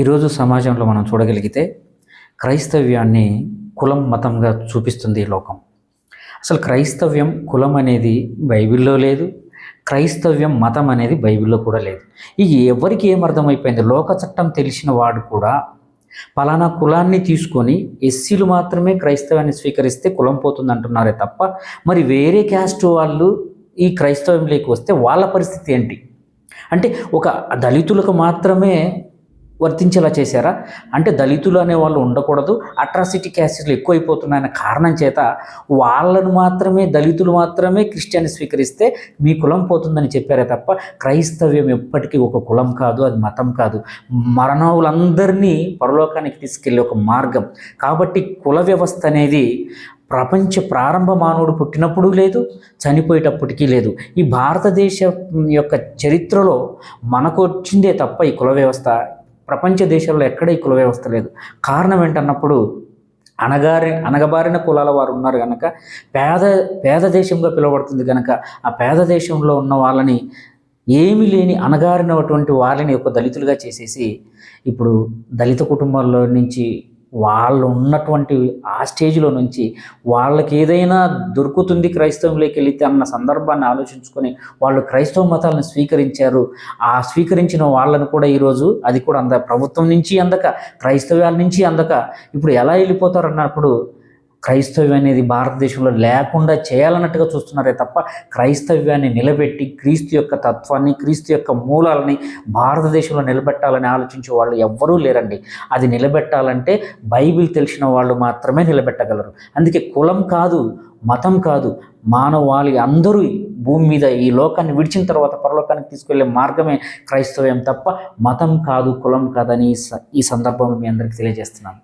ఈరోజు సమాజంలో మనం చూడగలిగితే క్రైస్తవ్యాన్ని కులం మతంగా చూపిస్తుంది ఈ లోకం. అసలు క్రైస్తవ్యం కులం అనేది బైబిల్లో లేదు క్రైస్తవ్యం మతం అనేది బైబిల్లో కూడా లేదు. ఇది ఎవరికి ఏం అర్థమైపోయింది? లోక చట్టం తెలిసిన వాడు కూడా పలానా కులాన్ని తీసుకొని ఎస్సీలు మాత్రమే క్రైస్తవాన్ని స్వీకరిస్తే కులం పోతుంది అంటున్నారే తప్ప మరి వేరే క్యాస్ట్ వాళ్ళు ఈ క్రైస్తవంలోకి వస్తే వాళ్ళ పరిస్థితి ఏంటి? అంటే ఒక దళితులకు మాత్రమే వర్తించేలా చేశారా? అంటే దళితులు అనే వాళ్ళు ఉండకూడదు. అట్రాసిటీ క్యాసెస్లు ఎక్కువైపోతున్నాయన్న కారణం చేత వాళ్ళను మాత్రమే దళితులు మాత్రమే క్రిస్టియన్ స్వీకరిస్తే మీ కులం పోతుందని చెప్పారే తప్ప క్రైస్తవ్యం ఎప్పటికీ ఒక కులం కాదు అది మతం కాదు. మరణవులందరినీ పరలోకానికి తీసుకెళ్ళే ఒక మార్గం. కాబట్టి కుల వ్యవస్థ అనేది ప్రపంచ ప్రారంభ మానవుడు పుట్టినప్పుడు లేదు చనిపోయేటప్పటికీ లేదు. ఈ భారతదేశం యొక్క చరిత్రలో మనకు వచ్చిందే తప్ప ఈ కుల వ్యవస్థ ప్రపంచ దేశాల్లో ఎక్కడ ఈ కుల వ్యవస్థ లేదు. కారణం ఏంటన్నప్పుడు అనగారి అనగబారిన కులాల వారు ఉన్నారు కనుక పేద పేద దేశంగా పిలువబడుతుంది కనుక ఆ పేద దేశంలో ఉన్న వాళ్ళని ఏమీ లేని అనగారినటువంటి వాళ్ళని ఒక దళితులుగా చేసేసి ఇప్పుడు దళిత కుటుంబాల్లో నుంచి వాళ్ళు ఉన్నటువంటి ఆ స్టేజ్లో నుంచి వాళ్ళకి ఏదైనా దొరుకుతుంది క్రైస్తవంలోకి వెళితే అన్న సందర్భాన్ని ఆలోచించుకొని వాళ్ళు క్రైస్తవ మతాలను స్వీకరించారు. ఆ స్వీకరించిన వాళ్ళను కూడా ఈరోజు అది కూడా అంద ప్రభుత్వం నుంచి అందక క్రైస్తవ్యాల నుంచి అందక ఇప్పుడు ఎలా వెళ్ళిపోతారు అన్నప్పుడు క్రైస్తవ్యం అనేది భారతదేశంలో లేకుండా చేయాలన్నట్టుగా చూస్తున్నారే తప్ప క్రైస్తవ్యాన్ని నిలబెట్టి క్రీస్తు యొక్క తత్వాన్ని క్రీస్తు యొక్క మూలాలని భారతదేశంలో నిలబెట్టాలని ఆలోచించే వాళ్ళు ఎవ్వరూ లేరండి. అది నిలబెట్టాలంటే బైబిల్ తెలిసిన వాళ్ళు మాత్రమే నిలబెట్టగలరు. అందుకే కులం కాదు మతం కాదు మానవాళి అందరూ భూమి మీద ఈ లోకాన్ని విడిచిన తర్వాత పరలోకానికి తీసుకెళ్ళే మార్గమే క్రైస్తవ్యం తప్ప మతం కాదు కులం కాదని ఈ స- ఈ సందర్భంలో మీ అందరికీ తెలియజేస్తున్నాను.